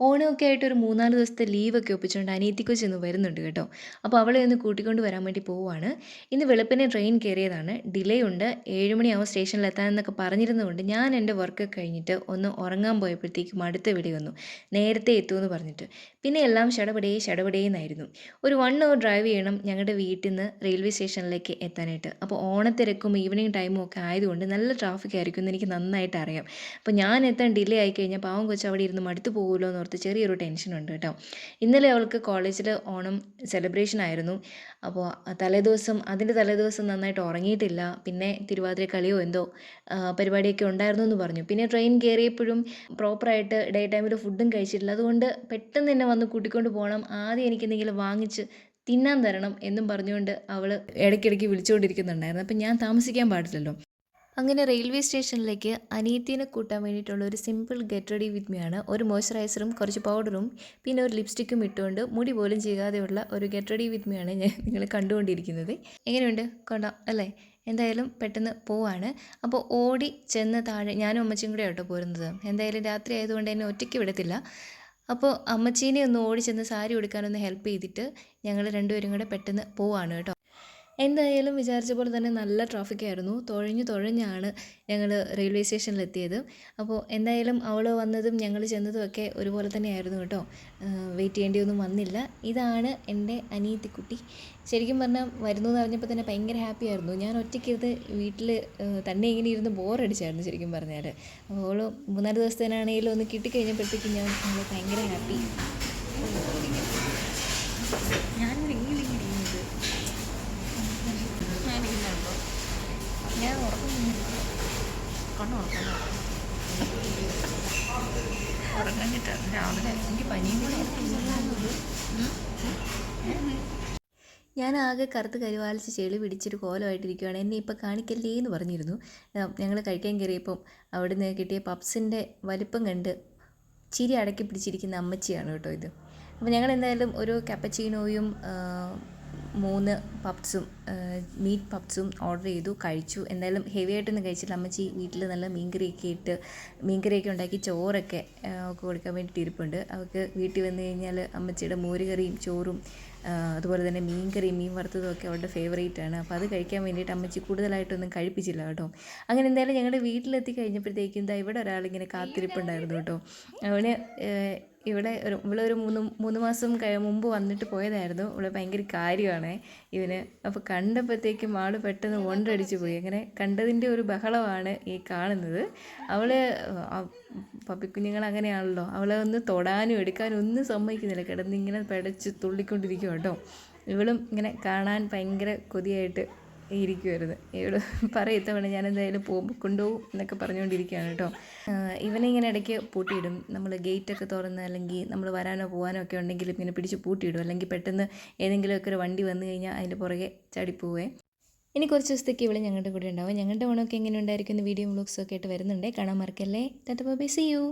ഓണമൊക്കെ ആയിട്ട് ഒരു മൂന്നാൽ ദിവസത്തെ ലീവൊക്കെ ഒപ്പിച്ചുകൊണ്ട് അനിയത്തിക്കൊച്ച് ഒന്ന് വരുന്നുണ്ട് കേട്ടോ. അപ്പോൾ അവളെ ഒന്ന് കൂട്ടിക്കൊണ്ട് വരാൻ വേണ്ടി പോവുകയാണ് ഇന്ന് വെളുപ്പിനെ ട്രെയിൻ കയറിയതാണ് ഡിലേ ഉണ്ട്. ഏഴുമണിയാവും സ്റ്റേഷനിൽ എത്താനെന്നൊക്കെ പറഞ്ഞിരുന്നതുകൊണ്ട് ഞാൻ എന്റെ വർക്ക് കഴിഞ്ഞിട്ട് ഒന്ന് ഉറങ്ങാൻ പോയപ്പോഴത്തേക്കും അടുത്ത വിളി വന്നു. നേരത്തെ എത്തുമെന്ന് പറഞ്ഞിട്ട്. പിന്നെ എല്ലാം ഷടപടേ ഷടപടേന്നായിരുന്നു ഒരു വൺ അവർ ഡ്രൈവ് ചെയ്യണം ഞങ്ങളുടെ വീട്ടിൽ നിന്ന് റെയിൽവേ സ്റ്റേഷനിലേക്ക് എത്താനായിട്ട്. അപ്പോൾ ഓണത്തിരക്കും ഈവനിങ് ടൈമും ഒക്കെ ആയതുകൊണ്ട് നല്ല ട്രാഫിക് ആയിരിക്കും എന്ന് എനിക്ക് നന്നായിട്ട് അറിയാം. അപ്പോൾ ഞാൻ എത്താൻ ഡിലേ ആയി കഴിഞ്ഞാൽ പാവം കൊച്ചു അവിടെ ഇരുന്ന് മടുത്തു പോകുമല്ലോ എന്ന് ഓർത്ത് ചെറിയൊരു ടെൻഷൻ ഉണ്ട് കേട്ടോ. ഇന്നലെ അവൾക്ക് കോളേജിൽ ഓണം സെലിബ്രേഷൻ ആയിരുന്നു. അപ്പോൾ തലേദിവസം അതിന്റെ തലേദിവസം നന്നായിട്ട് ഉറങ്ങിയിട്ടില്ല. പിന്നെ തിരുവാതിര കളിയോ എന്തോ പരിപാടിയൊക്കെ ഉണ്ടായിരുന്നു എന്ന് പറഞ്ഞു. പിന്നെ ട്രെയിൻ കയറിയപ്പോഴും പ്രോപ്പറായിട്ട് ഡേ ടൈമിൽ ഫുഡും കഴിച്ചിട്ടില്ല. അതുകൊണ്ട് പെട്ടെന്ന് തന്നെ വന്ന് കൂട്ടിക്കൊണ്ട് പോകണം. ആദ്യം എനിക്ക് എന്തെങ്കിലും വാങ്ങിച്ച് തിന്നാൻ തരണം എന്നും പറഞ്ഞുകൊണ്ട് അവൾ ഇടയ്ക്കിടയ്ക്ക് വിളിച്ചുകൊണ്ടിരിക്കുന്നുണ്ടായിരുന്നു. അപ്പം ഞാൻ താമസിക്കാൻ പാടില്ലല്ലോ. അങ്ങനെ റെയിൽവേ സ്റ്റേഷനിലേക്ക് അനിയത്തിനെ കൂട്ടാൻ വേണ്ടിയിട്ടുള്ള ഒരു simple get ready with me ആണ്. ഒരു മോയ്സ്ചറൈസറും കുറച്ച് പൗഡറും പിന്നെ ഒരു ലിപ്സ്റ്റിക്കും ഇട്ടുകൊണ്ട് മുടി പോലും ചെയ്യാതെയുള്ള ഒരു ഗെറ്റ് റെഡി വിത്ത് മീ ആണ് ഞാൻ നിങ്ങൾ കണ്ടുകൊണ്ടിരിക്കുന്നത്. എങ്ങനെയുണ്ട്? കൊണ്ടാം അല്ലേ? എന്തായാലും പെട്ടെന്ന് പോവാണ്. അപ്പോൾ ഓടി ചെന്ന് താഴെ ഞാനും അമ്മച്ചിയും കൂടെ ആട്ടോ പോരുന്നത്. എന്തായാലും രാത്രി ആയതുകൊണ്ട് എന്നെ ഒറ്റയ്ക്ക് വിടത്തില്ല. അപ്പോൾ അമ്മച്ചീനെ ഒന്ന് ഓടി ചെന്ന് സാരി ഉടുക്കാനൊന്ന് ഹെൽപ്പ് ചെയ്തിട്ട് ഞങ്ങൾ രണ്ടുപേരും കൂടെ പെട്ടെന്ന് പോവാണ് കേട്ടോ. എന്തായാലും വിചാരിച്ച പോലെ തന്നെ നല്ല ട്രാഫിക് ആയിരുന്നു. തുഴഞ്ഞു തുഴഞ്ഞാണ് ഞങ്ങൾ റെയിൽവേ സ്റ്റേഷനിലെത്തിയത് അപ്പോൾ എന്തായാലും അവൾ വന്നതും ഞങ്ങൾ ചെന്നതും ഒക്കെ ഒരുപോലെ തന്നെയായിരുന്നു കേട്ടോ. വെയിറ്റ് ചെയ്യേണ്ടിയൊന്നും വന്നില്ല. ഇതാണ് എന്റെ അനിയത്തിക്കുട്ടി ശരിക്കും പറഞ്ഞാൽ വരുന്നു എന്ന് അറിഞ്ഞപ്പോൾ തന്നെ ഭയങ്കര ഹാപ്പി ആയിരുന്നു. ഞാൻ ഒറ്റയ്ക്കിരുന്ന് വീട്ടിൽ തന്നെ ഇങ്ങനെ ഇരുന്ന് ബോറടിച്ചായിരുന്നു ശരിക്കും പറഞ്ഞാൽ അപ്പോൾ അവൾ മൂന്നാൽ ദിവസത്തേനാണെങ്കിലും ഒന്ന് കിട്ടിക്കഴിഞ്ഞപ്പോഴത്തേക്കും ഞാൻ ഭയങ്കര ഹാപ്പി ഞാൻ കണ്ണു ഉറങ്ങാൻ ഉറങ്ങാഞ്ഞിട്ട് രാവിലെ എനിക്ക് പനിയും ഞാൻ ആകെ കറുത്ത് കരുവാലിച്ച് ചെളി പിടിച്ചൊരു കോലമായിട്ടിരിക്കുകയാണ് എന്നെ ഇപ്പം കാണിക്കല്ലേ എന്ന് പറഞ്ഞിരുന്നു ഞങ്ങൾ കഴിക്കാൻ കയറിയപ്പം അവിടെ നിന്ന് കിട്ടിയ പപ്സിന്റെ വലിപ്പം കണ്ട് ചിരി അടക്കി പിടിച്ചിരിക്കുന്ന അമ്മച്ചിയാണ് കേട്ടോ ഇത്. അപ്പോൾ ഞങ്ങൾ എന്തായാലും ഒരു കപ്പച്ചീനോയും മൂന്ന് പപ്സും മീറ്റ് പപ്സും ഓർഡർ ചെയ്തു കഴിച്ചു. എന്തായാലും ഹെവി ആയിട്ടൊന്നും കഴിച്ചില്ല അമ്മച്ചി വീട്ടിൽ നല്ല മീൻകറിയൊക്കെ ഇട്ട് മീൻകറിയൊക്കെ ഉണ്ടാക്കി ചോറൊക്കെ ഒക്കെ കൊടുക്കാൻ വേണ്ടിയിട്ട് ഇരിപ്പുണ്ട്. അവൾക്ക് വീട്ടിൽ വന്നു കഴിഞ്ഞാൽ അമ്മച്ചിയുടെ മോരുകറിയും ചോറും അതുപോലെ തന്നെ മീൻ മീൻ വറുത്തതും ഒക്കെ അവളുടെ ഫേവറേറ്റ് ആണ്. അപ്പോൾ അത് കഴിക്കാൻ വേണ്ടിയിട്ട് അമ്മച്ചി കൂടുതലായിട്ടൊന്നും കഴിപ്പിച്ചില്ല കേട്ടോ. അങ്ങനെ എന്തായാലും ഞങ്ങളുടെ വീട്ടിലെത്തി കഴിഞ്ഞപ്പോഴത്തേക്കും ഇതാ ഇവിടെ ഒരാളിങ്ങനെ കാത്തിരിപ്പുണ്ടായിരുന്നു കേട്ടോ. അവന് ഇവിടെ ഒരു ഇവളൊരു മൂന്ന് മൂന്ന് മാസം കഴി മുമ്പ് വന്നിട്ട് പോയതായിരുന്നു. ഇവിടെ ഭയങ്കര കാര്യമാണ് ഇവന്. അപ്പോൾ കണ്ടപ്പോഴത്തേക്കും ആൾ പെട്ടെന്ന് ഒണ്ടടിച്ച് പോയി. അങ്ങനെ കണ്ടതിന്റെ ഒരു ബഹളമാണ് ഈ കാണുന്നത്. അവൾ പപ്പിക്കുഞ്ഞുങ്ങൾ അങ്ങനെയാണല്ലോ. അവളെ ഒന്ന് തൊടാനും എടുക്കാനും ഒന്നും സമ്മതിക്കുന്നില്ല. കിടന്നിങ്ങനെ പെടച്ച് തുള്ളിക്കൊണ്ടിരിക്കും കേട്ടോ ഇവളും ഇങ്ങനെ കാണാൻ ഭയങ്കര കൊതിയായിട്ട് ഇരിക്കുമായിരുന്നു ഇവൾ പറയത്തവണ ഞാൻ എന്തായാലും പോകുമ്പോൾ കൊണ്ടുപോകും എന്നൊക്കെ പറഞ്ഞുകൊണ്ടിരിക്കുകയാണ് കേട്ടോ. ഇവനെ ഇങ്ങനെ ഇടയ്ക്ക് പൂട്ടിയിടും. നമ്മൾ ഗേറ്റൊക്കെ തുറന്ന് അല്ലെങ്കിൽ നമ്മൾ വരാനോ പോകാനോ ഒക്കെ ഉണ്ടെങ്കിൽ ഇങ്ങനെ പിടിച്ച് പൂട്ടിയിടും. അല്ലെങ്കിൽ പെട്ടെന്ന് ഏതെങ്കിലുമൊക്കെ ഒരു വണ്ടി വന്നു കഴിഞ്ഞാൽ അതിന്റെ പുറകെ ചാടിപ്പോവേ ഇനി കുറച്ച് ദിവസത്തേക്ക് ഇവിടെ ഞങ്ങളുടെ കൂടെ ഉണ്ടാവും. ഞങ്ങളുടെ ഓണമൊക്കെ എങ്ങനെ ഉണ്ടായിരിക്കുന്ന വീഡിയോ വ്ലോഗ്സൊക്കെ ആയിട്ട് വരുന്നുണ്ട്. കാണാൻ മറക്കല്ലേ. തട്ടപ്പോ ബൈ സി യു